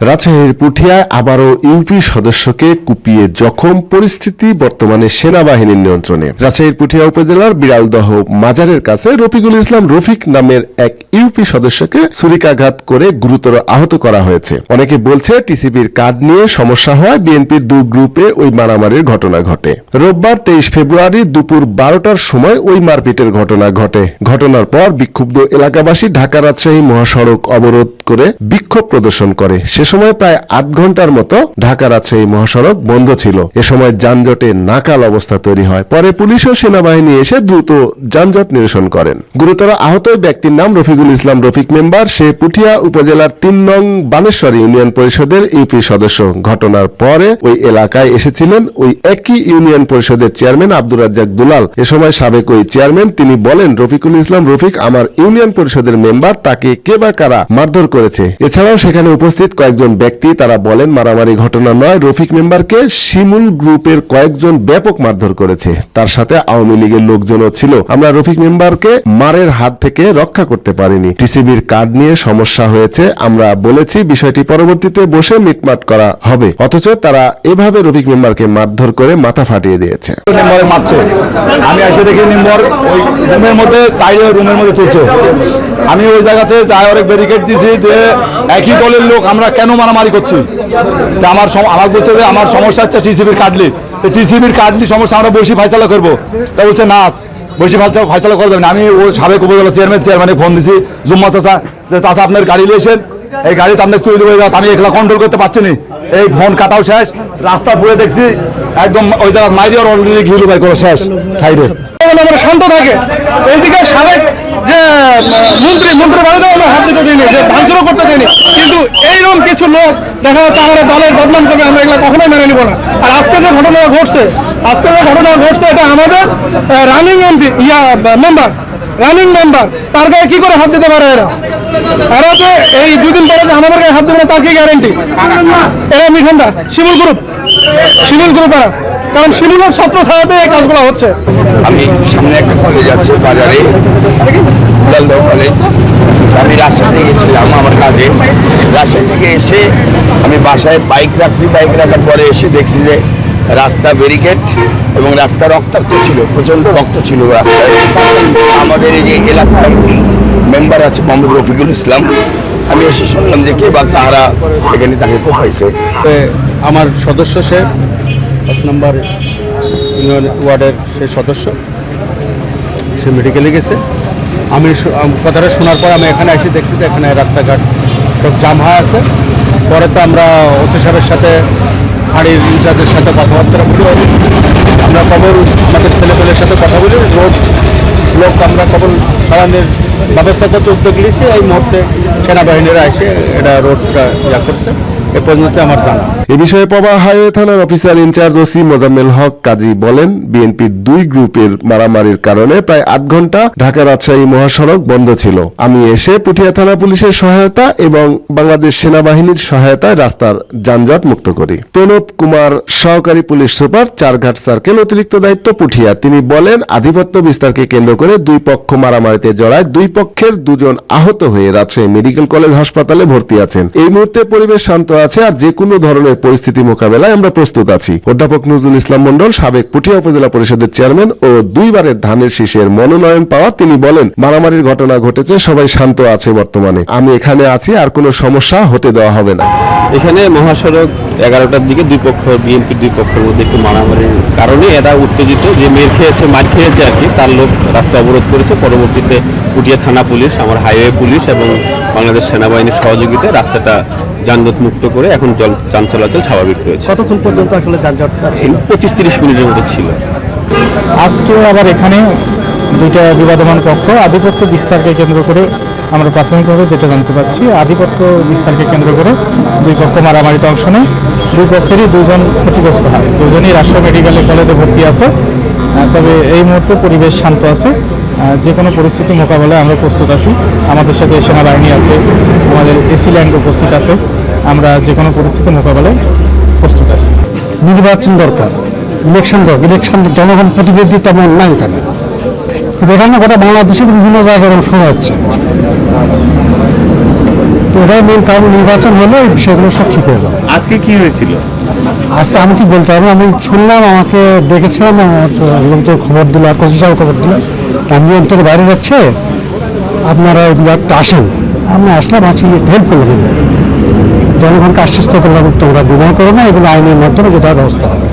রাজশাহীর পুঠিয়ায় আবারও ইউপি সদস্যকে কুপিয়ে জখম পরিস্থিতি বর্তমানে সেনাবাহিনীর নিয়ন্ত্রণে। রাজশাহীর পুঠিয়া উপজেলার বিড়ালদহ মাজারের কাছে রফিকুল ইসলাম রফিক নামের এক ইউপি সদস্যকে ছুরিকাঘাত করে গুরুতর আহত করা হয়েছে। অনেকে বলছে, টিসিবির কার্ড নিয়ে সমস্যা হওয়ায় বিএনপির দু গ্রুপে ওই মারামারির ঘটনা ঘটে। রোববার তেইশ ফেব্রুয়ারি দুপুর বারোটার সময় ওই মারপিটের ঘটনা ঘটে। ঘটনার পর বিক্ষুব্ধ এলাকাবাসী ঢাকা রাজশাহী মহাসড়ক অবরোধ করে বিক্ষোভ প্রদর্শন করে। সময় প্রায় আধ ঘণ্টার মতো ঢাকা রাজশাহী মহাসড়ক বন্ধ ছিল। এ সময় যানজটে নাকাল অবস্থা তৈরি হয়। পরে পুলিশ ও সেনাবাহিনী এসে দ্রুত যানজট নিরসন করেন। গুরুতর আহত ব্যক্তির নাম রফিকুল ইসলাম রফিক মেম্বার। সে পুঠিয়া উপজেলার তিন নং বানেশ্বর ইউনিয়ন পরিষদের ইউপি সদস্য। ঘটনার পরে ওই এলাকায় এসেছিলেন ওই একই ইউনিয়ন পরিষদের চেয়ারম্যান আব্দুর রাজ্জাক দুলাল। এ সময় সাবেক ওই চেয়ারম্যান, তিনি বলেন, রফিকুল ইসলাম রফিক আমার ইউনিয়ন পরিষদের মেম্বার। তাকে কে বা কারা মারধর করেছে? এছাড়াও সেখানে উপস্থিত কয়েকজন ব্যক্তি, তারা বলেন, মারামারি ঘটনা নয়। রফিক মেম্বারকে শিমুল গ্রুপের কয়েকজন ব্যাপক মারধর করেছে। তার সাথে আওয়ামী লীগের লোকজনও ছিল। আমরা রফিক মেম্বারকে মারের হাত থেকে রক্ষা করতে পারিনি। টিসিবির কার্ড নিয়ে সমস্যা হয়েছে। আমরা বলেছি, বিষয়টি পরবর্তীতে বসে মিটমাট করা হবে। অথচ তারা এভাবে রফিক মেম্বারকে মারধর করে মাথা ফাটিয়ে দিয়েছে। আমি এসে দেখি মেম্বার ওই রুমের মধ্যে, তাই রুমের মধ্যে তুলছে। আমি ওই জায়গাতে যাই, অনেক ব্যারিকেড দিছি যে একই দলের লোক, আমরা কেন মারামারি করছি? আমার আমার বলছে যে আমার সমস্যা হচ্ছে টিসিবির কাটলি। তো টিসিবির কাটলি সমস্যা আমরা বসি ফাইসলা করব। তা বলছে, না, বসি ফাইসলা ফাইসলা করবেন আমি ও সাবেক উপজেলা চেয়ারম্যান চেয়ারম্যানে ফোন দিছি, জুম্মা চাষা যে চাষা আপনার গাড়ি নিয়েছেন এই গাড়ি তো আপনার তুলে দেবো আমি একলা কন্ট্রোল করতে পারছি না। এই ফোন কাটাও শেষ। রাস্তা পুরে দেখছি একদম ওই জায়গা মাইরি আর অলরেডি ঘিলু বাই করে শেষ সাইডে। আমরা শান্ত থাকে। এইদিকে সাবেক যে মন্ত্রী মন্ত্রী বাড়িতেও আমরা হাত দিতে দিইনি যে ভাঙচুরও করতে দিইনি কিন্তু এইরকম কিছু লোক দেখা যাচ্ছে আমাদের দলের বদনাম করবে, আমরা এগুলো কখনোই মেনে নিব না। আর আজকে যে ঘটনা ঘটছে, আজকে যে ঘটনা ঘটছে, এটা আমাদের রানিং এমপি ইয়া মেম্বার রানিং মেম্বার তার গায়ে কি করে হাত দিতে পারে এরা? এরা যে এই দুদিন পরে যে আমাদের গায়ে হাত দেবে না, তার কি গ্যারেন্টি এরা মিঠান্ডা শিমুল গ্রুপ শিমুল গ্রুপ এরা। কারণ শিমুলের ছত্র ছাড়াতে এই কাজগুলো হচ্ছে। আমি সামনে একটা কলেজ আছে, বাজারে। কলেজ আমি রাজশাহী গেছিলাম আমার কাজে। রাজশাহী থেকে এসে আমি বাসায় বাইক রাখছি বাইক রাখার পরে এসে দেখছি যে রাস্তা ব্যারিকেড এবং রাস্তা রক্তাক্ত ছিল, প্রচণ্ড রক্ত ছিল রাস্তায়। আমাদের এই যে এলাকার মেম্বার আছে মোহাম্মদ রফিকুল ইসলাম, আমি এসে শুনলাম যে কে বা কাহারা এখানে তাকে কোপাইছে। আমার সদস্য সে, পাঁচ নম্বর ইউনিয়ন ওয়ার্ডের সে সদস্য, সে মেডিকেলে গেছে। আমি কথাটা শোনার পর আমি এখানে এসে দেখছি যে এখানে রাস্তাঘাট সব জাম হয়ে আছে। পরে তো আমরা ওসি সাহেবের সাথে হাড়ির ইনচার্জের সাথে কথাবার্তা বলি। আমরা কবল আমাদের ছেলেপেলের সাথে কথা বলি। রোড লোক আমরা কবল সরানোর ব্যবস্থা করতে উদ্যোগ নিয়েছি। এই মুহূর্তে সেনাবাহিনীরা এসে এটা রোডটা ইয়া করছে। এ পর্যন্ত আমার জানা। এ বিষয়ে পবা থানার officer in charge OC Mozammel Haque Kazi বলেন বিএনপির দুই গ্রুপের মারামারির কারণে প্রায় আধ ঘণ্টা ঢাকা রাজশাহী মহাসড়ক বন্ধ ছিল। আমি এসে পুঠিয়া থানা পুলিশের সহায়তা এবং বাংলাদেশ সেনাবাহিনীর সহায়তায় রাস্তার যানজট মুক্ত করি। প্রণব কুমার, সহকারী পুলিশ সুপার, চারঘাট সার্কেল অতিরিক্ত দায়িত্ব পুঠিয়া। তিনি বলেন, আধিপত্য বিস্তারকে কেন্দ্র করে দুই পক্ষ মারামারিতে জড়ায় দুই পক্ষের দুজন আহত হয়ে রাজশাহী মেডিকেল কলেজ হাসপাতালে ভর্তি আছেন। এই মুহূর্তে পরিবেশ শান্ত আছে আর যে কোনো ধরনের পরিস্থিতি মোকাবেলায় আমরা প্রস্তুত আছি। অধ্যাপক নজরুল ইসলাম মন্ডল সাবেক পুঠিয়া উপজেলা পরিষদের চেয়ারম্যান ও দুইবারের ধানের শীষের মনোনয়ন পাওয়া তিনি বলেন, মারামারির ঘটনা ঘটেছে, সবাই শান্ত আছে বর্তমানে। আমি এখানে আছি, আর কোনো সমস্যা হতে দেওয়া হবে না। এখানে মহাসড়ক এগারোটার দিকে দুই পক্ষ বিএনপির দুই পক্ষের মধ্যে একটু মারামারির কারণে এরা উত্তেজিত। যে মেয়ের খেয়েছে, মার খেয়েছে আর কি, তার লোক রাস্তা অবরোধ করেছে। পরবর্তীতে পুটিয়া থানা পুলিশ, আমার হাইওয়ে পুলিশ এবং বাংলাদেশ সেনাবাহিনীর সহযোগিতায় রাস্তাটা যানজট মুক্ত করে এখন জল যান চলাচল স্বাভাবিক রয়েছে। কতক্ষণ পর্যন্ত আসলে যানজটটা ছিল? পঁচিশ তিরিশ মিনিটের মতো ছিল। আজকেও আবার এখানে দুইটা বিবাদমান পক্ষ আধিপত্য বিস্তারকে কেন্দ্র করে আমরা প্রাথমিকভাবে যেটা জানতে পারছি আধিপত্য বিস্তারকে কেন্দ্র করে দুই পক্ষ মারামারিতে অংশ নেয়। দুই পক্ষেরই দুজন ক্ষতিগ্রস্ত হয়। দুজনই রাজশাহী মেডিকেল কলেজে ভর্তি আছে। তবে এই মুহূর্তে পরিবেশ শান্ত আছে। যে কোনো পরিস্থিতি মোকাবেলায় আমরা প্রস্তুত আছি। আমাদের সাথে সেনাবাহিনী আছে আমাদের এসি ল্যান্ড উপস্থিত আছে। আমরা যে কোনো পরিস্থিতি মোকাবেলায় প্রস্তুত আছি। নির্বাচন দরকার ইলেকশন দরকার ইলেকশন জনগণ প্রতিনিধি তেমন নাই এখানে। কিন্তু এখানে গোটা বাংলাদেশের বিভিন্ন জায়গায় এরকম শোনা হচ্ছে তো এটাই মেন কারণ নির্বাচন হলে এই বিষয়গুলো সব ঠিক হয়ে যাবে। আজকে কি হয়েছিল? আজকে আমি কি বলতে পারব আমি শুনলাম আমাকে দেখেছিলাম আমার লোকজন খবর দিল আর কোচিং খবর দিল। আমি অন্তত বাইরে যাচ্ছে, আপনারা একটা আসেন। আমি আসলাম আছি হেল্প করলাম। জনগণকে আশ্বস্ত করলাম, তোমরা বিবাহ করো না, এগুলো আইনের মাধ্যমে যেটা ব্যবস্থা হবে।